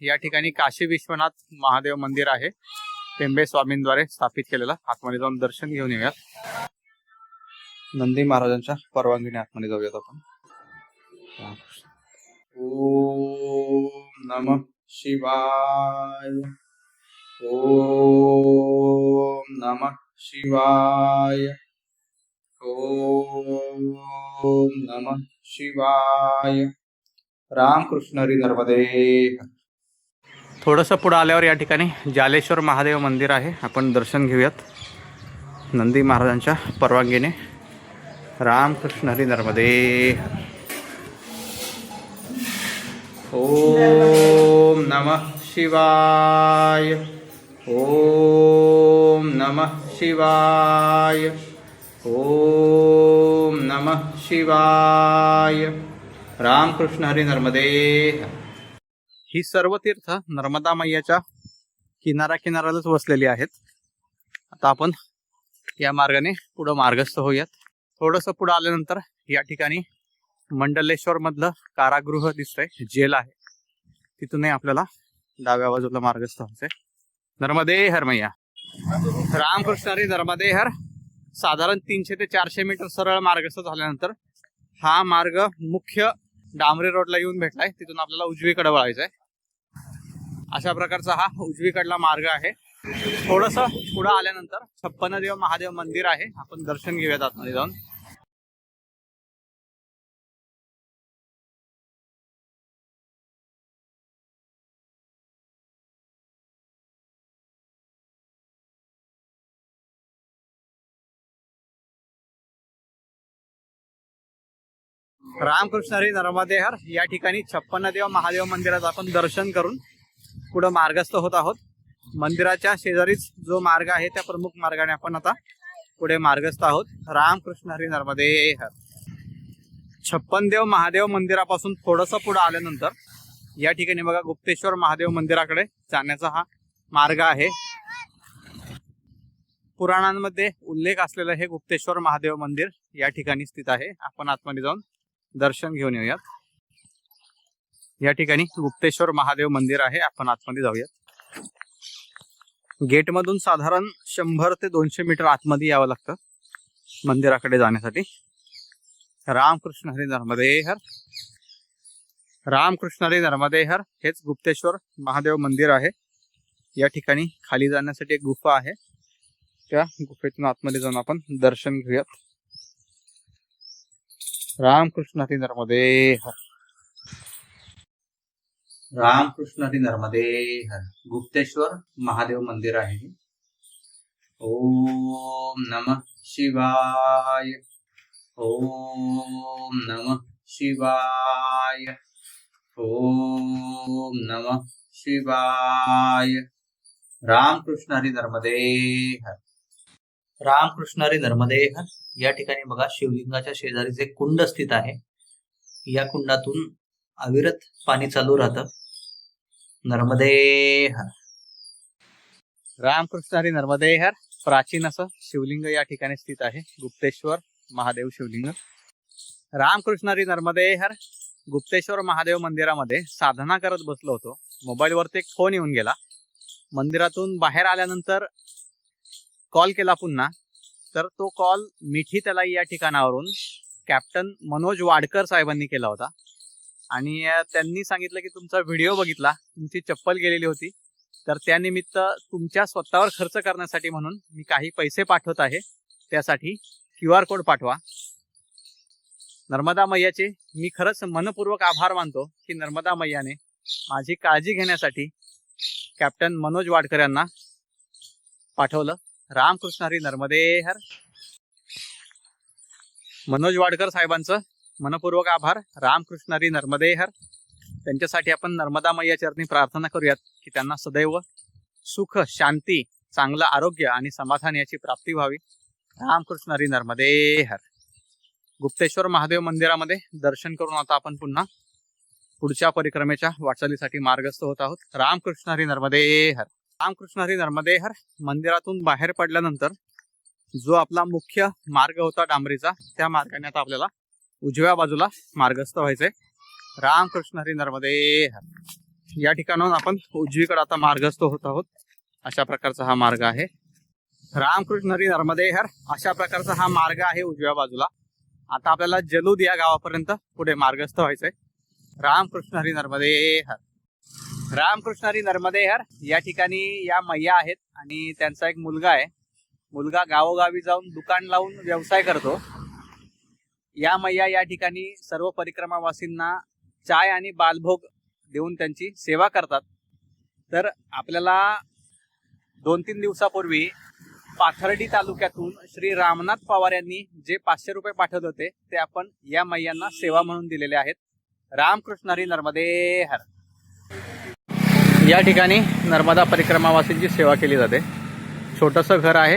या ठिकाणी काशी विश्वनाथ महादेव मंदिर आहे. टेंबे स्वामींद्वारे स्थापित केलेलं. आतमध्ये जाऊन दर्शन घेऊन येऊयात. नंदी महाराजांच्या परवानगीने आतमध्ये जाऊयात आपण. ओम नम शिवाय. ओम नम शिवाय. ओम नम शिवाय. रामकृष्ण हरी नर्मदे. थोडंसं पुढं आल्यावर या ठिकाणी जालेश्वर महादेव मंदिर आहे. आपण दर्शन घेऊयात. नंदी महाराजांच्या परवानगीने. रामकृष्ण हरी नर्मदे ओम नमः शिवाय. ओम नमः शिवाय. ओम नमः शिवाय. रामकृष्ण हरी नर्मदे ही सर्व तीर्थ नर्मदा मैयाच्या किनारा किनाऱ्यालाच वसलेली आहेत. आता आपण या मार्गाने पुढं मार्गस्थ होऊयात. थोडंसं पुढं आल्यानंतर या ठिकाणी मंडलेश्वर मधलं कारागृह दिसतंय जेल आहे. तिथूनही आपल्याला डाव्या बाजूला मार्गस्थ व्हायचंय. नर्मदे हर मैया. रामकृष्ण हरी नर्मदे हर. साधारण तीनशे ते चारशे मीटर सरळ मार्गस्थ झाल्यानंतर हा मार्ग मुख्य डांबरी रोडला येऊन भेटलाय. तिथून आपल्याला उजवीकडे वळायचंय. अशा प्रकारचा हा उजवीकडला मार्ग आहे. थोडस पुढे आल्यानंतर छप्पन देव महादेव मंदिर आहे. आपण दर्शन घेऊयात आतमध्ये जाऊन. रामकृष्ण हरी नर्मदेहर या ठिकाणी छप्पन देव महादेव मंदिरात आपण दर्शन करून पुढं मार्गस्थ होत आहोत. मंदिराच्या शेजारीच जो मार्ग आहे त्या प्रमुख मार्गाने आपण आता पुढे मार्गस्थ आहोत. रामकृष्ण हरी नर्मदेहर छप्पन देव महादेव मंदिरापासून थोडस पुढे आल्यानंतर या ठिकाणी बघा गुप्तेश्वर महादेव मंदिराकडे जाण्याचा हा मार्ग आहे. पुराणांमध्ये उल्लेख असलेलं हे गुप्तेश्वर महादेव मंदिर या ठिकाणी स्थित आहे. आपण आतमध्ये जाऊन दर्शन घेऊन येऊयात. या ठिकाणी गुप्तेश्वर महादेव मंदिर आहे. आपण आतमध्ये जाऊयात. गेट मधून साधारण शंभर ते दोनशे मीटर आतमध्ये यावं लागतं मंदिराकडे जाण्यासाठी. रामकृष्ण हरी नर्मदे हर. रामकृष्ण हरी नर्मदे हर. हेच गुप्तेश्वर महादेव मंदिर आहे. या ठिकाणी खाली जाण्यासाठी एक गुफा आहे. त्या गुफेतून आतमध्ये जाऊन आपण दर्शन घेऊयात. रामकृष्ण हरी नर्मदे हर. रामकृष्ण हरी नर्मदे हर। गुप्तेश्वर महादेव मंदिर आहे ओम नम शिवाय। ओम नम शिवाय। ओम नम शिवाय। रामकृष्ण हरी नर्मदे हर। रामकृष्ण हरी नर्मदे हर। या ठिकाणी बघा शिवलिंगाच्या शेजारीच एक कुंड स्थित आहे। या कुंडातून अविरत पाणी चालू राहतं. नर्मदे हर. रामकृष्ण हरी नर्मदे हर. प्राचीन असं शिवलिंग या ठिकाणी स्थित आहे. गुप्तेश्वर महादेव शिवलिंग. रामकृष्ण हरी नर्मदे हर. गुप्तेश्वर महादेव मंदिरामध्ये साधना करत बसलो होतो. मोबाईलवरती एक फोन येऊन गेला. मंदिरातून बाहेर आल्यानंतर कॉल केला पुन्हा. तर तो कॉल मिठी तलाई या ठिकाणावरून कॅप्टन मनोज वाडकर साहेबांनी केला होता. आणि त्यांनी सांगितलं की तुमचा व्हिडिओ बघितला तुमची चप्पल गेलेली होती तर त्यानिमित्त तुमच्या स्वतःवर खर्च करण्यासाठी म्हणून मी काही पैसे पाठवत आहे. त्यासाठी क्यू आर कोड पाठवा. नर्मदा मैयाचे मी खरंच मनपूर्वक आभार मानतो की नर्मदा मैयाने माझी काळजी घेण्यासाठी कॅप्टन मनोज वाडकर यांना पाठवलं. रामकृष्ण हरी नर्मदे हर. मनोज वाडकर साहेबांचं मनपूर्वक आभार. रामकृष्णारी नर्मदेहर नर्मदे हर. त्यांच्यासाठी आपण नर्मदा मैया चरणी प्रार्थना करूयात की त्यांना सदैव सुख शांती चांगलं आरोग्य आणि समाधान याची प्राप्ती व्हावी. रामकृष्णारी नर्मदे हर. गुप्तेश्वर महादेव मंदिरामध्ये दर्शन करून आता आपण पुन्हा पुढच्या परिक्रमेच्या वाटचालीसाठी मार्गस्थ होत आहोत. रामकृष्ण हरी नर्मदे हर. रामकृष्ण हरी नर्मदे हर. मंदिरातून बाहेर पडल्यानंतर जो आपला मुख्य मार्ग होता डांबरीचा त्या मार्गाने आता आपल्याला उजव्या बाजूला मार्गस्थ व्हायचंय. रामकृष्ण हरी नर्मदे हर या ठिकाणाहून आपण उजवीकडे आता मार्गस्थ होत आहोत. अशा प्रकारचा हा मार्ग आहे. रामकृष्ण हरी नर्मदे हर अशा प्रकारचा हा मार्ग आहे उजव्या बाजूला. आता आपल्याला जलूद या गावापर्यंत पुढे मार्गस्थ व्हायचंय. रामकृष्ण हरी नर्मदे हर. रामकृष्ण हरी नर्मदे हर या ठिकाणी या मैया आहेत आणि त्यांचा एक मुलगा आहे. मुलगा गावोगावी जाऊन दुकान लावून व्यवसाय करतो. या मैया या ठिकाणी सर्व परिक्रमावासींना चाय आणि बालभोग देऊन त्यांची सेवा करतात. तर आपल्याला दोन तीन दिवसापूर्वी पाथर्डी तालुक्यातून श्री रामनाथ पवार यांनी जे पाचशे रुपये पाठवले होते ते आपण या मैयांना सेवा म्हणून दिलेले आहेत. रामकृष्ण हरी नर्मदे हर. या ठिकाणी नर्मदा परिक्रमावासींची सेवा केली जाते. छोटंसं घर आहे.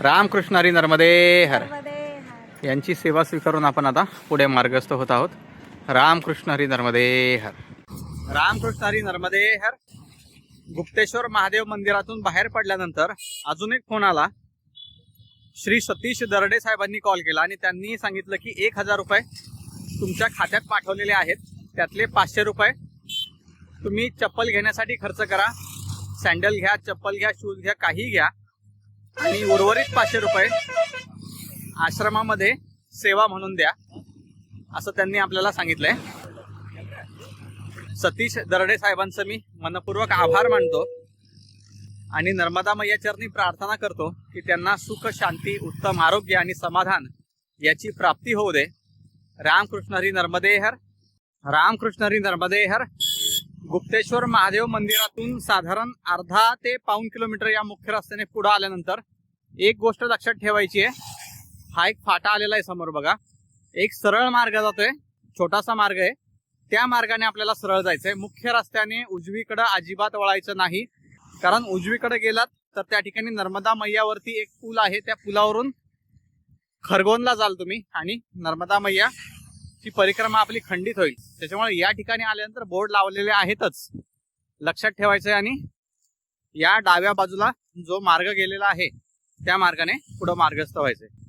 रामकृष्ण हरी नर्मदे हर. यांची सेवा स्वीकारून आपण आता पुढे मार्गस्थ होत आहोत. रामकृष्ण हरी नर्मदे हर रामकृष्ण हरी नर्मदे हर गुप्तेश्वर महादेव मंदिरातून बाहेर पडल्यानंतर अजून एक फोन आला. श्री सतीश दरडे साहेबांनी कॉल केला आणि त्यांनी सांगितलं की एक हजार रुपये तुमच्या खात्यात पाठवलेले आहेत. त्यातले पाचशे रुपये तुम्ही चप्पल घेण्यासाठी खर्च करा. सँडल घ्या चप्पल घ्या शूज घ्या काही घ्या आणि उर्वरित पाचशे रुपये आश्रमामध्ये सेवा म्हणून द्या असं त्यांनी आपल्याला सांगितलंय. सतीश दरडे साहेबांचं मी मनपूर्वक आभार मानतो आणि नर्मदा मैया चरणी प्रार्थना करतो की त्यांना सुख शांती उत्तम आरोग्य आणि समाधान याची प्राप्ती होऊ दे. रामकृष्ण हरी नर्मदे हर रामकृष्ण हरी नर्मदे हर गुप्तेश्वर महादेव मंदिरातून साधारण अर्धा ते पाऊन किलोमीटर या मुख्य रस्त्याने पुढे आल्यानंतर एक गोष्ट लक्षात ठेवायची आहे. हा एक फाटा आलेला आहे समोर बघा. एक सरळ मार्ग जातोय. छोटासा मार्ग आहे. त्या मार्गाने आपल्याला सरळ जायचंय. मुख्य रस्त्याने उजवीकडे अजिबात वळायचं नाही. कारण उजवीकडे गेलात तर त्या ठिकाणी नर्मदा मैयावरती एक पूल आहे. त्या पुलावरून खरगोनला जाल तुम्ही आणि नर्मदा मैया ची परिक्रमा आपली खंडित होईल. त्याच्यामुळे या ठिकाणी आल्यानंतर बोर्ड लावलेले आहेतच. लक्षात ठेवायचंय आणि या डाव्या बाजूला जो मार्ग गेलेला आहे त्या मार्गाने पुढं मार्गस्थ व्हायचंय.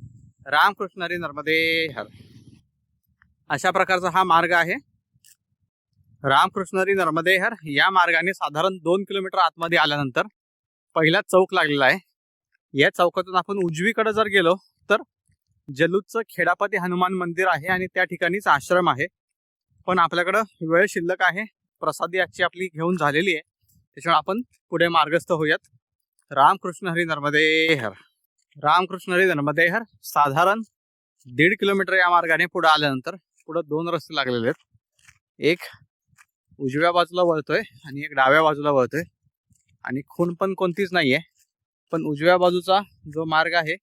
रामकृष्ण हरी नर्मदे हर. अशा प्रकारचा हा मार्ग आहे. रामकृष्ण हरी नर्मदे हर. या मार्गाने साधारण दोन किलोमीटर आतमध्ये आल्यानंतर पहिला चौक लागलेला आहे. या चौकातून आपण उजवीकडे जर गेलो तर जलूदचं खेडापती हनुमान मंदिर आहे आणि त्या ठिकाणीच आश्रम आहे. पण आपल्याकडं वेळ शिल्लक आहे. प्रसादी आजची आपली घेऊन झालेली आहे. त्याच्यामुळे आपण पुढे मार्गस्थ होऊयात. रामकृष्ण हरी नर्मदे हर. रामकृष्ण रे धर्मदेहर साधारण दीड किलोमीटर या मार्गाने पुढे आल्यानंतर पुढे दोन रस्ते लागलेले आहेत. एक उजव्या बाजूला वळतोय आणि एक डाव्या बाजूला वळतोय. आणि खून पण कोणतीच नाहीये. पण उजव्या बाजूचा जो मार्ग आहे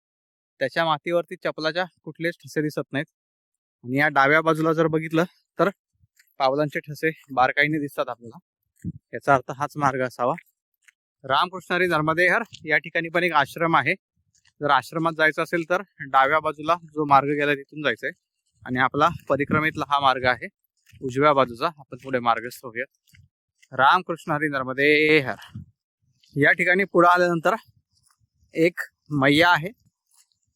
त्याच्या मातीवरती चपलाच्या कुठलेच ठसे दिसत नाहीत. आणि या डाव्या बाजूला जर बघितलं तर पावलांचे ठसे बारकाईने दिसतात आपल्याला. याचा अर्थ हाच मार्ग असावा. रामकृष्णारी नर्मदेहर या ठिकाणी पण एक आश्रम आहे. जर आश्रमात जायचं असेल तर डाव्या बाजूला जो मार्ग गेला तिथून जायचंय. आणि आपला परिक्रमेतला हा मार्ग आहे. उजव्या बाजूचा आपण पुढे मार्गस्थ होऊयात रामकृष्ण हरी नर्मदे हर. या ठिकाणी पुढे आल्यानंतर एक मैया आहे.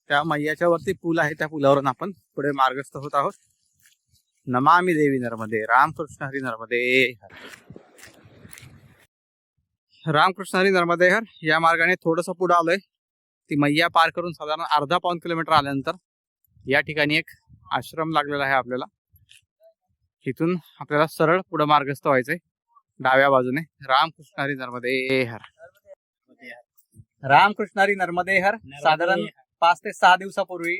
त्या मैयाच्या वरती पूल आहे. त्या पुलावरून आपण पुढे मार्गस्थ होत आहोत. नमामी देवी नर्मदे रामकृष्ण हरी नर्मदे हर. रामकृष्ण हरी नर्मदे हर. या मार्गाने थोडस पुढे आलोय. ती मैया पार करून साधारण अर्धा पाऊन किलोमीटर आल्यानंतर या ठिकाणी एक आश्रम लागलेला आहे आपल्याला. इथून आपल्याला सरळ पुढे मार्गस्थ व्हायचंय. डाव्या बाजूने रामकृष्ण हरी नर्मदे हर. रामकृष्ण हरी. नर्मदे हर. साधारण पाच ते सहा दिवसापूर्वी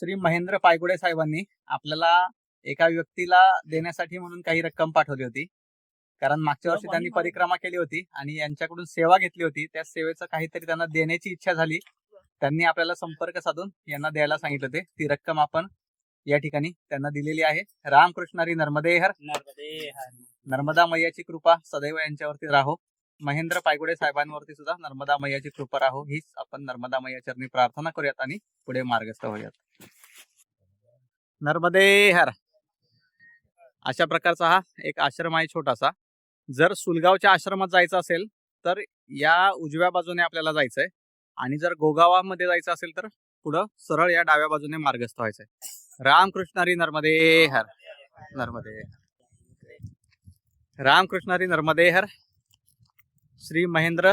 श्री महेंद्र पायगुडे साहेबांनी आपल्याला एका व्यक्तीला देण्यासाठी म्हणून काही रक्कम पाठवली होती. कारण मागच्या वर्षी त्यांनी परिक्रमा केली होती आणि यांच्याकडून सेवा घेतली होती. त्या सेवेचं काहीतरी त्यांना देण्याची इच्छा झाली. त्यांनी आपल्याला संपर्क साधून यांना द्यायला सांगितलं ते. ती रक्कम आपण या ठिकाणी त्यांना दिलेली आहे. रामकृष्ण हरी. नर्मदे हर. नर्मदे मैयाची कृपा सदैव यांच्यावरती राहो. महेंद्र पायगुडे साहेबांवरती सुद्धा नर्मदा मैयाची कृपा राहो. हीच आपण नर्मदा मैया चरणी प्रार्थना करूयात आणि पुढे मार्गस्थ होऊयात. नर्मदे हर. अशा प्रकारचा हा एक आश्रम आहे छोटासा. जर सुलगावच्या आश्रमात जायचं असेल तर या उजव्या बाजूने आपल्याला जायचंय आणि जर गोगावामध्ये जायचं असेल तर पुढं सरळ या डाव्या बाजूने मार्गस्थ व्हायचंय. रामकृष्ण हरी नर्मदे हर नर्मदे रामकृष्ण हरी नर्मदे हर श्री महेंद्र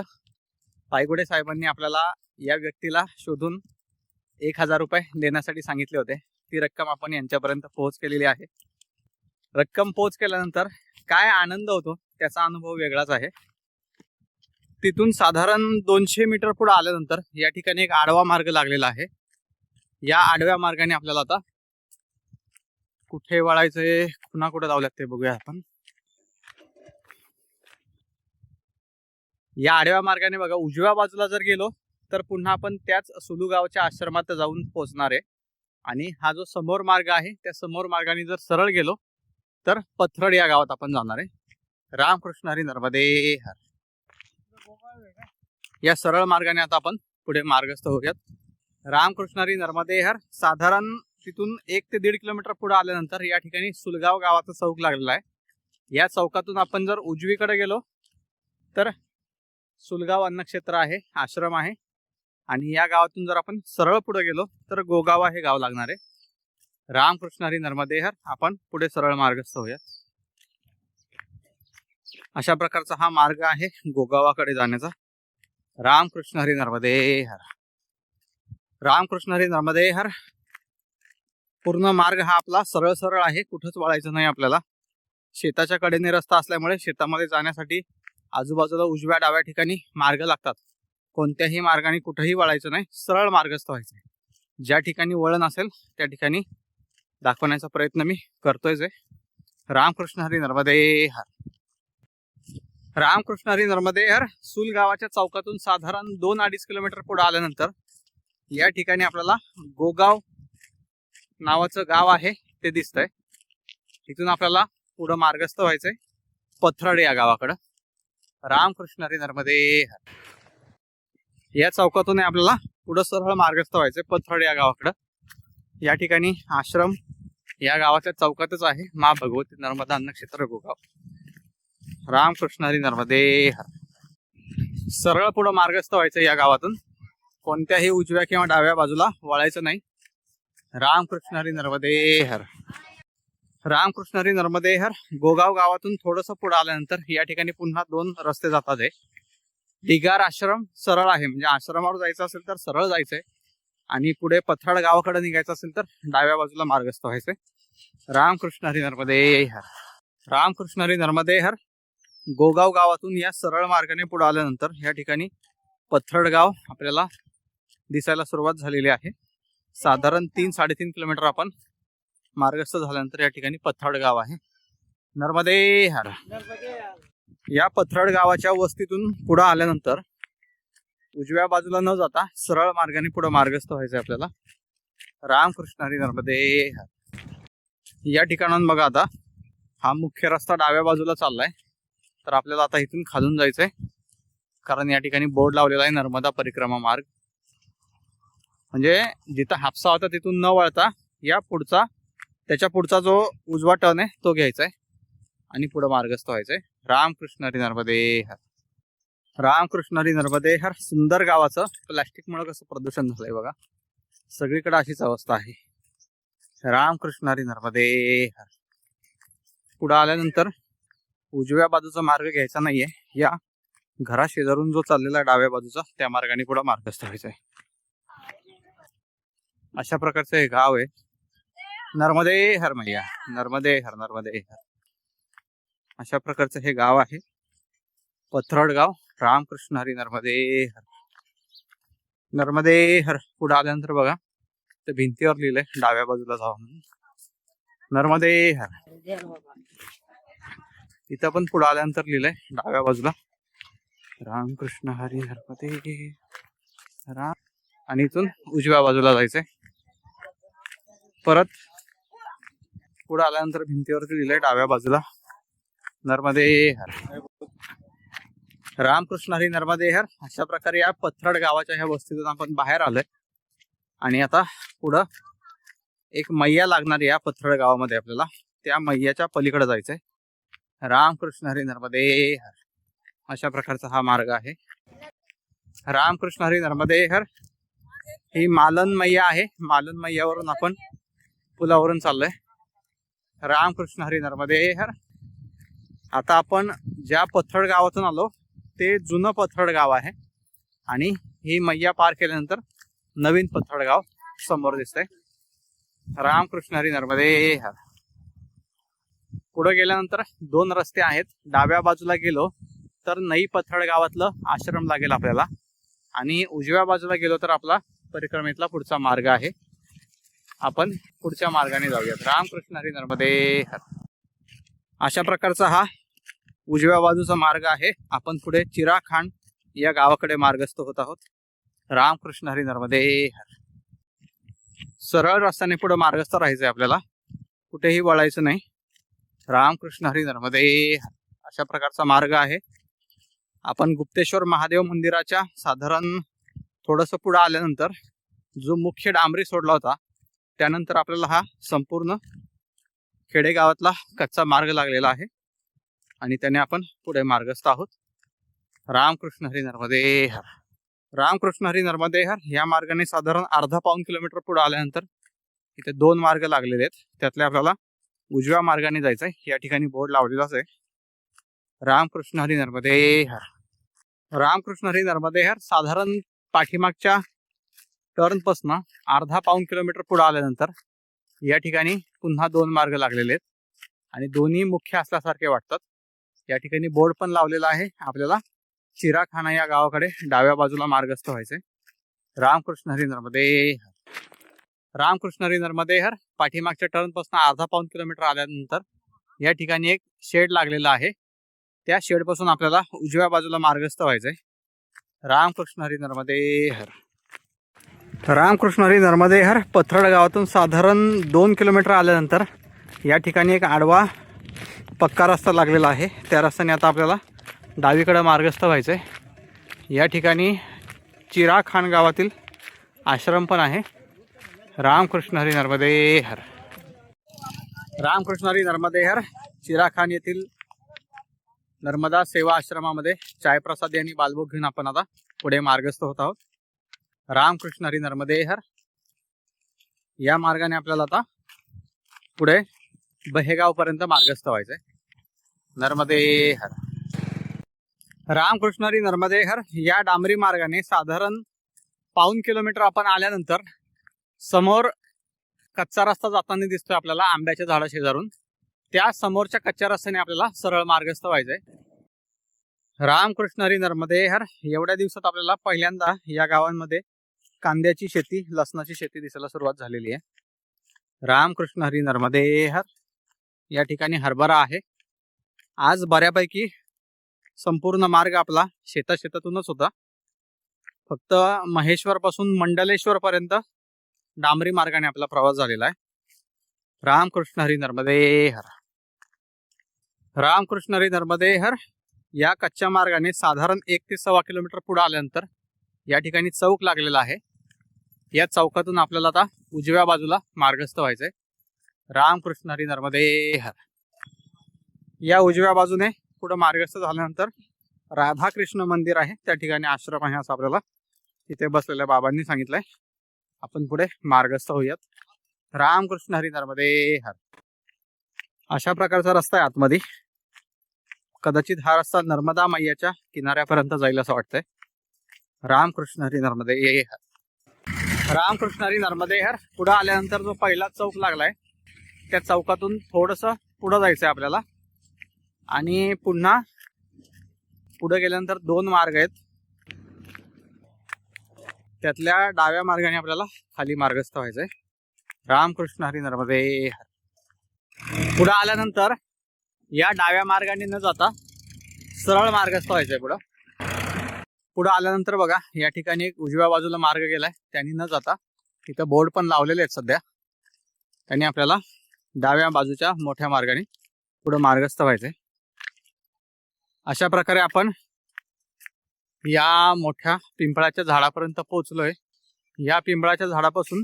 पायगुडे साहेबांनी आपल्याला या व्यक्तीला शोधून एक हजार रुपये देण्यासाठी सांगितले होते. ती रक्कम आपण यांच्यापर्यंत पोहोच केलेली आहे. रक्कम पोहोच केल्यानंतर काय आनंद होतो त्याचा अनुभव वेगळाच आहे. तिथून साधारण दोनशे मीटर पुढे आल्यानंतर या ठिकाणी एक आडवा मार्ग लागलेला आहे. या आडव्या मार्गाने आपल्याला आता कुठे वळायचंय पुन्हा कुठे जाऊ लागते बघूया आपण. या आडव्या मार्गाने बघा उजव्या बाजूला जर गेलो तर पुन्हा आपण त्याच सुलुगावच्या आश्रमात जाऊन पोहोचणार आहे. आणि हा जो समोर मार्ग आहे त्या समोर मार्गाने जर सरळ गेलो तर पथरड या गावात आपण जाणार आहे. रामकृष्ण हरी नर्मदे हर. या सरळ मार्गाने आता आपण पुढे मार्गस्थ होऊयात. रामकृष्ण हरी नर्मदे हर. साधारण तिथून एक ते दीड किलोमीटर पुढे आल्यानंतर या ठिकाणी सुलगाव गावाचा चौक लागलेला आहे. या चौकातून आपण जर उजवीकडे गेलो तर सुलगाव अन्नक्षेत्र आहे आश्रम आहे. आणि या गावातून जर आपण सरळ पुढे गेलो तर गोगावा हे गाव लागणार आहे. रामकृष्ण हरी नर्मदेहर आपण पुढे सरळ मार्गस्थ होऊया अशा प्रकारचा हा मार्ग आहे गोगावाकडे जाण्याचा. रामकृष्ण हरी नर्मदेहर रामकृष्ण हरी नर्मदेहर पूर्ण मार्ग हा आपला सरळ सरळ आहे. कुठंच वळायचं नाही आपल्याला. शेताच्या कडेने रस्ता असल्यामुळे शेतामध्ये जाण्यासाठी आजूबाजूला उजव्या डाव्या ठिकाणी मार्ग लागतात. कोणत्याही मार्गाने कुठेही वळायचं नाही. सरळ मार्गस्थ व्हायचं. ज्या ठिकाणी वळण असेल त्या ठिकाणी दाखवण्याचा प्रयत्न मी करतोय जे. रामकृष्ण हरी नर्मदे हर. रामकृष्ण हरी नर्मदे हर सुल गावाच्या चौकातून साधारण दोन अडीच किलोमीटर पुढे आल्यानंतर या ठिकाणी आपल्याला गोगाव नावाचं गाव आहे ते दिसतंय. इथून आपल्याला पुढं मार्गस्थ व्हायचंय पथरड या गावाकडं. रामकृष्ण हरी नर्मदे हर. या चौकातून आपल्याला पुढं सरळ मार्गस्थ व्हायचंय पथरड या गावाकडं. या ठिकाणी आश्रम या गावाच्या चौकातच आहे मा भगवती नर्मदा अन्नक्षेत्र गोगाव. रामकृष्ण हरी नर्मदे हर. सरळ पुढं मार्गस्थ व्हायचं या गावातून. कोणत्याही उजव्या किंवा डाव्या बाजूला वळायचं नाही. रामकृष्ण हरी नर्मदे हर. रामकृष्ण हरी नर्मदे हर गोगाव गावातून थोडस पुढे आल्यानंतर या ठिकाणी पुन्हा दोन रस्ते जातात आहे डिगार आश्रम सरळ आहे. म्हणजे आश्रमावर जायचं असेल तर सरळ जायचंय. आणि पुढे पथराड गावाकडे निघायचं असेल तर डाव्या बाजूला मार्गस्थ व्हायचंय. रामकृष्ण हरी नर्मदे हर. रामकृष्ण हरी नर्मदे हर. गोगाव गावातून या सरळ मार्गाने पुढे आल्यानंतर या ठिकाणी पथरड गाव आपल्याला दिसायला सुरुवात झालेली आहे. साधारण तीन साडेतीन किलोमीटर आपण मार्गस्थ झाल्यानंतर या ठिकाणी पथरड गाव आहे. नर्मदे हर. या पथरड गावाच्या वस्तीतून पुढे आल्यानंतर उजव्या बाजूला न जाता सरळ मार्गाने पुढे मार्गस्थ व्हायचं आपल्याला. रामकृष्ण हरी नर्मदे हर या ठिकाणाहून बघा आता. हा मुख्य रस्ता डाव्या बाजूला चाललाय. तर आपल्याला आता इथून खालून जायचंय. कारण या ठिकाणी बोर्ड लावलेला आहे नर्मदा परिक्रमा मार्ग. म्हणजे जिथं हापसा होता तिथून न वळता या पुढचा त्याच्या पुढचा जो उजवा टर्न आहे तो घ्यायचा आहे आणि पुढे मार्गस्थ व्हायचंय. रामकृष्ण हरी नर्मदे रामकृष्णारी नर्मदे हर सुंदर गावाचं प्लॅस्टिक मुळे कसं प्रदूषण झालंय बघा. सगळीकडे अशीच अवस्था आहे. रामकृष्णारी नर्मदे हर. पुढं आल्यानंतर उजव्या बाजूचा मार्ग घ्यायचा नाहीये. या घरा शेजारून जो चाललेला डाव्या बाजूचा त्या मार्गाने पुढे मार्गस्थ व्हायचा आहे. अशा प्रकारचं हे गाव आहे. नर्मदे हर मैया. नर्मदे हर नर्मदे हर. अशा प्रकारचं हे गाव आहे. पथरड गाव. रामकृष्ण हरी नर्मदे हर. नर्मदे हर. पुढे आल्यानंतर बघा ते भिंतीवर लिहिलंय डाव्या बाजूला जावं म्हणून. नर्मदे हर. इथं पण पुढे आल्यानंतर लिहिलंय डाव्या बाजूला. रामकृष्ण हरी नर्मदे राम आणि इथून उजव्या बाजूला जायचंय. परत पुढे आल्यानंतर भिंतीवरती लिहिलंय डाव्या बाजूला. नर्मदे हर. रामकृष्ण हरी नर्मदेहर अशा प्रकारे या पथरड गावाच्या ह्या वस्तीतून आपण बाहेर आलोय. आणि आता पुढं एक मैया लागणार या पथरड गावामध्ये आपल्याला त्या मैयाच्या पलीकडे जायचंय. रामकृष्ण हरी नर्मदे हर अशा प्रकारचा हा मार्ग आहे. रामकृष्ण हरी नर्मदे हर ही मालन मैया आहे. मालन मैयावरून आपण पुलावरून चाललोय. रामकृष्ण हरी नर्मदे हर आता आपण ज्या पथड गावातून आलो ते जुनं पथड गाव आहे. आणि ही मैया पार केल्यानंतर नवीन पथडगाव समोर दिसतंय. रामकृष्ण हरी नर्मदे हर पुढे गेल्यानंतर दोन रस्ते आहेत. डाव्या बाजूला गेलो तर नई पथड गावातलं आश्रम लागेल आपल्याला. आणि उजव्या बाजूला गेलो तर आपला परिक्रमेतला पुढचा मार्ग आहे. आपण पुढच्या मार्गाने जाऊयात. रामकृष्ण हरी नर्मदे हर अशा प्रकारचा हा उजव्या बाजूचा मार्ग आहे. आपण पुढे चिराखांड या गावाकडे मार्गस्थ होत आहोत. रामकृष्ण हरी नर्मदे हर. सरळ रस्त्याने पुढे मार्गस्थ राहायचंय आपल्याला. कुठेही वळायचं नाही. रामकृष्ण हरी नर्मदे हर. अशा प्रकारचा मार्ग आहे. आपण गुप्तेश्वर महादेव मंदिराच्या साधारण थोडंसं पुढे आल्यानंतर जो मुख्य डांबरी सोडला होता त्यानंतर आपल्याला हा संपूर्ण खेडेगावातला कच्चा मार्ग लागलेला आहे. आणि त्याने आपण पुढे मार्गस्थ आहोत. रामकृष्ण हरी नर्मदे हर. रामकृष्ण हरी नर्मदे हर. या मार्गाने साधारण अर्धा पाऊन किलोमीटर पुढे आल्यानंतर इथे दोन मार्ग लागलेले आहेत. त्यातले आपल्याला उजव्या मार्गाने जायचं आहे या ठिकाणी बोर्ड लावलेलाच आहे. रामकृष्ण हरी नर्मदे हर. रामकृष्ण हरी. नर्मदेहर साधारण पाठीमागच्या टर्नपासनं अर्धा पाऊन किलोमीटर पुढे आल्यानंतर या ठिकाणी पुन्हा दोन मार्ग लागलेले आहेत. आणि दोन्ही मुख्य असल्यासारखे वाटतात. या ठिकाणी बोर्ड पण लावलेला आहे. आपल्याला चिराखाना या गावाकडे डाव्या बाजूला मार्गस्थ व्हायचंय. रामकृष्ण हरी नर्मदे रामकृष्ण हरी नर्मदे हर पाठीमागच्या टर्नपासून अर्धा पाऊन किलोमीटर आल्यानंतर या ठिकाणी एक शेड लागलेला आहे. त्या शेडपासून आपल्याला उजव्या बाजूला मार्गस्थ व्हायचंय. रामकृष्ण हरी नर्मदे हर. रामकृष्ण हरी नर्मदे हर पथरड गावातून साधारण दोन किलोमीटर आल्यानंतर या ठिकाणी एक आडवा पक्का रस्ता लागलेला आहे. त्या रस्त्याने आता आपल्याला डावीकडं मार्गस्थ व्हायचं आहे या ठिकाणी चिरा खान गावातील आश्रम पण आहे. रामकृष्ण हरी नर्मदे हर रामकृष्ण हरी नर्मदे हर चिरा खान येथील नर्मदा सेवा आश्रमामध्ये चायप्रसाद यांनी बालभोग घेऊन आपण आता पुढे मार्गस्थ होत आहोत. रामकृष्ण हरी नर्मदे हर या मार्गाने आपल्याला आता पुढे बहेगावपर्यंत मार्गस्थ व्हायचं आहे नर्मदे हर. रामकृष्ण हरी नर्मदे हर या डांबरी मार्गाने साधारण पाऊन किलोमीटर आपण आल्यानंतर समोर कच्चा रस्ता जाताना दिसतोय आपल्याला आंब्याच्या झाडा शेजारून त्या समोरच्या कच्च्या रस्त्याने आपल्याला सरळ मार्गस्थ व्हायचंय. रामकृष्ण हरी नर्मदे हर एवढ्या दिवसात आपल्याला पहिल्यांदा या गावांमध्ये कांद्याची शेती लसणाची शेती दिसायला सुरुवात झालेली आहे. रामकृष्ण हरी नर्मदे हर या ठिकाणी हरभरा आहे. आज बऱ्यापैकी संपूर्ण मार्ग आपला शेता शेतातूनच होता. फक्त महेश्वर पासून मंडलेश्वर पर्यंत डांबरी मार्गाने आपला प्रवास झालेला आहे. रामकृष्ण हरी नर्मदे हर. रामकृष्ण हरी नर्मदे हर या कच्च्या मार्गाने साधारण एक ते सव्वा किलोमीटर पुढे आल्यानंतर या ठिकाणी चौक लागलेला आहे. या चौकातून आपल्याला आता उजव्या बाजूला मार्गस्थ व्हायचंय. रामकृष्ण हरी नर्मदे हर. या उजव्या बाजूने पुढे मार्गस्थ झाल्यानंतर राधाकृष्ण मंदिर आहे. त्या ठिकाणी आश्रम आहे असं आपल्याला तिथे बसलेल्या बाबांनी सांगितलंय. आपण पुढे मार्गस्थ होऊयात. रामकृष्ण हरी नर्मदे हर. अशा प्रकारचा रस्ता आहे आतमध्ये. कदाचित हा रस्ता नर्मदा मैयाच्या किनाऱ्यापर्यंत जाईल असं वाटतंय. रामकृष्ण हरी नर्मदे हर. रामकृष्ण हरी नर्मदे हर. पुढे आल्यानंतर जो पहिला चौक लागलाय त्या चौकातून थोडस पुढं जायचंय आपल्याला. आणि पुन्हा पुढे गेल्यानंतर दोन मार्ग आहेत. त्यातल्या डाव्या मार्गाने आपल्याला खाली मार्गस्थ व्हायचंय. रामकृष्ण हरी नर्मदे पुढं पुढे आल्यानंतर या डाव्या मार्गाने न जाता सरळ मार्गस्थ व्हायचंय पुढं. पुढं आल्यानंतर बघा या ठिकाणी एक उजव्या बाजूला मार्ग गेलाय. त्यांनी न जाता तिथं बोर्ड पण लावलेले आहेत सध्या. त्यांनी आपल्याला डाव्या बाजूच्या मोठ्या मार्गाने पुढं मार्गस्थ व्हायचंय. अशा प्रकारे आपण या मोठ्या पिंपळाच्या झाडापर्यंत पोहोचलोय. या पिंपळाच्या झाडापासून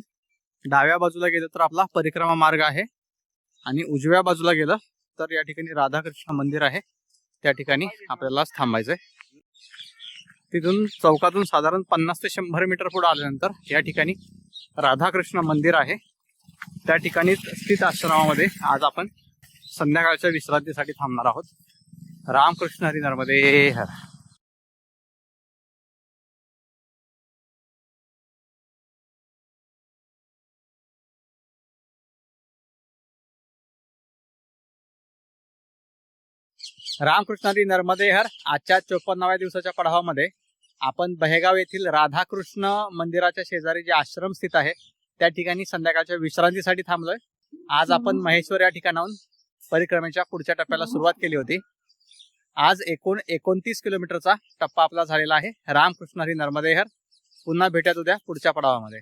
डाव्या बाजूला गेलं तर आपला परिक्रमा मार्ग आहे आणि उजव्या बाजूला गेलं तर या ठिकाणी राधाकृष्ण मंदिर आहे. त्या ठिकाणी आपल्याला थांबायचंय. तिथून चौकातून साधारण पन्नास ते शंभर मीटर पुढे आल्यानंतर या ठिकाणी राधाकृष्ण मंदिर आहे. त्या ठिकाणी स्थित आश्रमामध्ये आज आपण संध्याकाळच्या विश्रांतीसाठी थांबणार आहोत. रामकृष्ण हरी नर्मदे हर रामकृष्ण हरी नर्मदे हर आजच्या चोपन्नाव्या दिवसाच्या पडावामध्ये आपण बहेगाव येथील राधाकृष्ण मंदिराच्या शेजारी जे आश्रम स्थित आहे त्या ठिकाणी संध्याकाळच्या विश्रांतीसाठी थांबलोय. आज आपण महेश्वर या ठिकाणाहून परिक्रमेच्या पुढच्या टप्प्याला सुरुवात केली होती. आज एकूण एकोणतीस किलोमीटरचा टप्पा आपला झालेला आहे. रामकृष्ण हरी नर्मदेहर. पुन्हा भेटत उद्या पुढच्या पडावामध्ये.